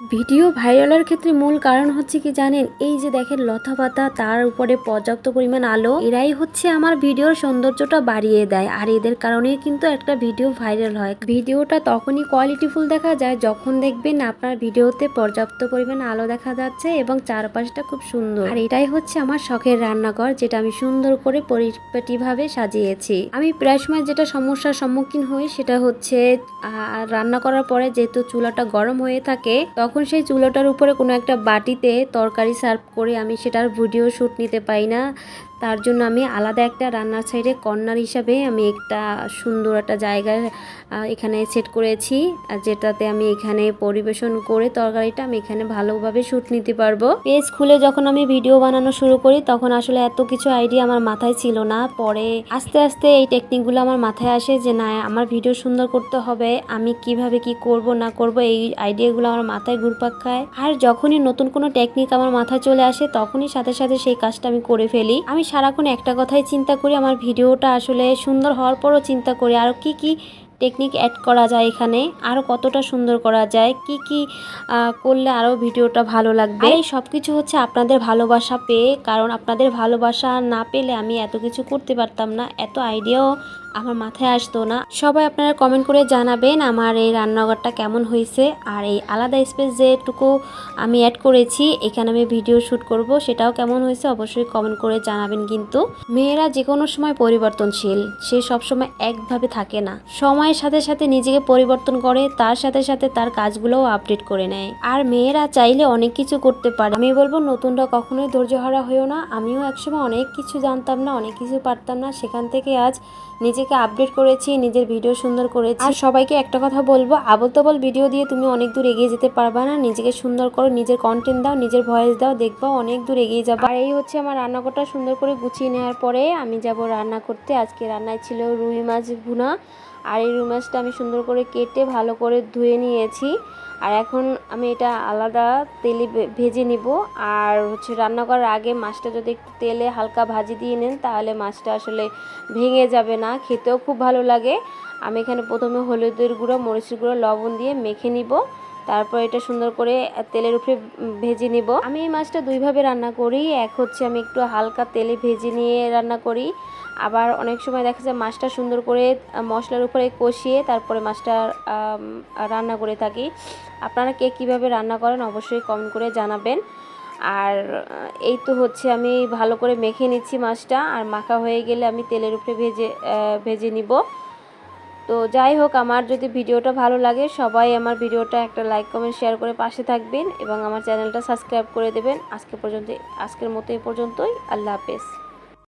Video ভাইরালের ক্ষেত্রে মূল কারণ হচ্ছে কি জানেন? এই যে দেখেন, লতা পাতা, তার উপরে পর্যাপ্ত পরিমাণ আলো, এরাই হচ্ছে আমার ভিডিওর সৌন্দর্যটা বাড়িয়ে দেয়। আর এদের কারণেই কিন্তু একটা ভিডিও ভাইরাল হয়। ভিডিওটা তখনই কোয়ালিটিফুল দেখা যায় যখন দেখবেন আপনার ভিডিওতে পর্যাপ্ত পরিমাণ আলো দেখা যাচ্ছে এবং চারপাশটা খুব সুন্দর। আর এটাই হচ্ছে আমার শখের রান্নাঘর, যেটা আমি সুন্দর করে পরিপাটিভাবে সাজিয়েছি। আমি প্রায় সময় যেটা সমস্যার সম্মুখীন হই সেটা হচ্ছে রান্না করার পরে যেহেতু চুলাটা গরম হয়ে থাকে, তখন সেই চুলোটার উপরে কোনো একটা বাটিতে তরকারি সার্ভ করে আমি সেটার ভিডিও শ্যুট নিতে পাই না। তার জন্য আমি আলাদা একটা রান্নার সাইডে কর্নার হিসাবে আমি একটা সুন্দর একটা জায়গায় এখানে সেট করেছি। যেটাতে আমি এখানে পরিবেশন করে তরকারিটা আমি এখানে ভালোভাবে শ্যুট নিতে পারব। পেজ খুলে যখন আমি ভিডিও বানানো শুরু করি, তখন আসলে এত কিছু আইডিয়া আমার মাথায় ছিল না। পরে আস্তে আস্তে এই টেকনিকগুলো আমার মাথায় আসে যে, না, আমার ভিডিও সুন্দর করতে হবে। আমি কীভাবে কি করব, না করব, এই আইডিয়াগুলো আমার মাথায় ঘুরপাক খায়। আর যখনই নতুন কোনো টেকনিক আমার মাথায় চলে আসে, তখনই সাথে সাথে সেই কাজটা আমি করে ফেলি। আমি সারাক্ষণ একটা কথাই চিন্তা করি, আমার ভিডিওটা আসলে সুন্দর হওয়ার পরও চিন্তা করি। আর কি কি টেকনিক অ্যাড করা যায় এখানে আরও কতটা সুন্দর করা যায়, কি কি করলে আরও ভিডিওটা ভালো লাগবে। এই সব কিছু হচ্ছে আপনাদের ভালোবাসা পেয়ে, কারণ আপনাদের ভালোবাসা না পেলে আমি এত কিছু করতে পারতাম না, এত আইডিয়াও আমার মাথায় আসতো না। সবাই আপনারা কমেন্ট করে জানাবেন আমার এই রান্নাঘরটা কেমন হয়েছে, আর এই আলাদা স্পেস যেটুকু আমি অ্যাড করেছি, এখানে আমি ভিডিও শ্যুট করব, সেটাও কেমন হয়েছে অবশ্যই কমেন্ট করে জানাবেন কিন্তু। মেয়েরা যে কোনো সময় পরিবর্তনশীল, সে সবসময় একভাবে থাকে না। সময়ের সাথে সাথে নিজেকে পরিবর্তন করে, তার সাথে সাথে তার কাজগুলোও আপডেট করে নেয়। আর মেয়েরা চাইলে অনেক কিছু করতে পারে। আমি বলব, নতুনরা কখনোই ধৈর্যহারা হয়েও না। আমিও একসময় অনেক কিছু জানতাম না, অনেক কিছু পারতাম না। সেখান থেকে আজ নিজেকে আপডেট করেছি, নিজের ভিডিও সুন্দর করেছি। আর সবাইকে একটা কথা বলব আবল তাবল ভিডিও দিয়ে তুমি অনেক দূর এগিয়ে যেতে পারবা না। নিজেকে সুন্দর করো, নিজের কন্টেন্ট দাও, নিজের ভয়েস দাও, দেখবা অনেক দূর এগিয়ে যাব। আর এই হচ্ছে আমার রান্নাঘরটা সুন্দর করে গুছিয়ে নেওয়ার পরে আমি যাব রান্না করতে। আজকে রান্নায় ছিল রুই মাছ ভুনা। আর এই রুই মাছটা আমি সুন্দর করে কেটে ভালো করে ধুয়ে নিয়েছি। আর এখন আমি এটা আলাদা তেলে ভেজে নিব। আর হচ্ছে রান্না করার আগে মাছটা যদি একটু তেলে হালকা ভাজি দিয়ে নেন, তাহলে মাছটা আসলে ভেঙে যাবে না। খেতেও খুব ভালো লাগে। আমি এখানে প্রথমে হলুদের গুঁড়ো, মরিচের গুঁড়ো, লবণ দিয়ে মেখে নিব। তারপর এটা সুন্দর করে তেলের উপরে ভেজে নিব। আমি এই মাছটা দুইভাবে রান্না করি। এক হচ্ছে আমি একটু হালকা তেলে ভেজে নিয়ে রান্না করি। আবার অনেক সময় দেখা যায় মাছটা সুন্দর করে মশলার উপরে কষিয়ে তারপরে মাছটা রান্না করে থাকি। আপনারা কে কীভাবে রান্না করেন অবশ্যই কমেন্ট করে জানাবেন। আর এই তো হচ্ছে আমি ভালো করে মেখে নিচ্ছি মাছটা। আর মাখা হয়ে গেলে আমি তেলের উপরে ভেজে ভেজে নিব। তো যাই হোক, আমার যদি ভিডিওটা ভালো লাগে, সবাই আমার ভিডিওটা একটা লাইক, কমেন্ট, শেয়ার করে পাশে থাকবেন এবং আমার চ্যানেলটা সাবস্ক্রাইব করে দেবেন। আজকে পর্যন্ত, আজকের মতো এই পর্যন্তই। আল্লাহ হাফেজ।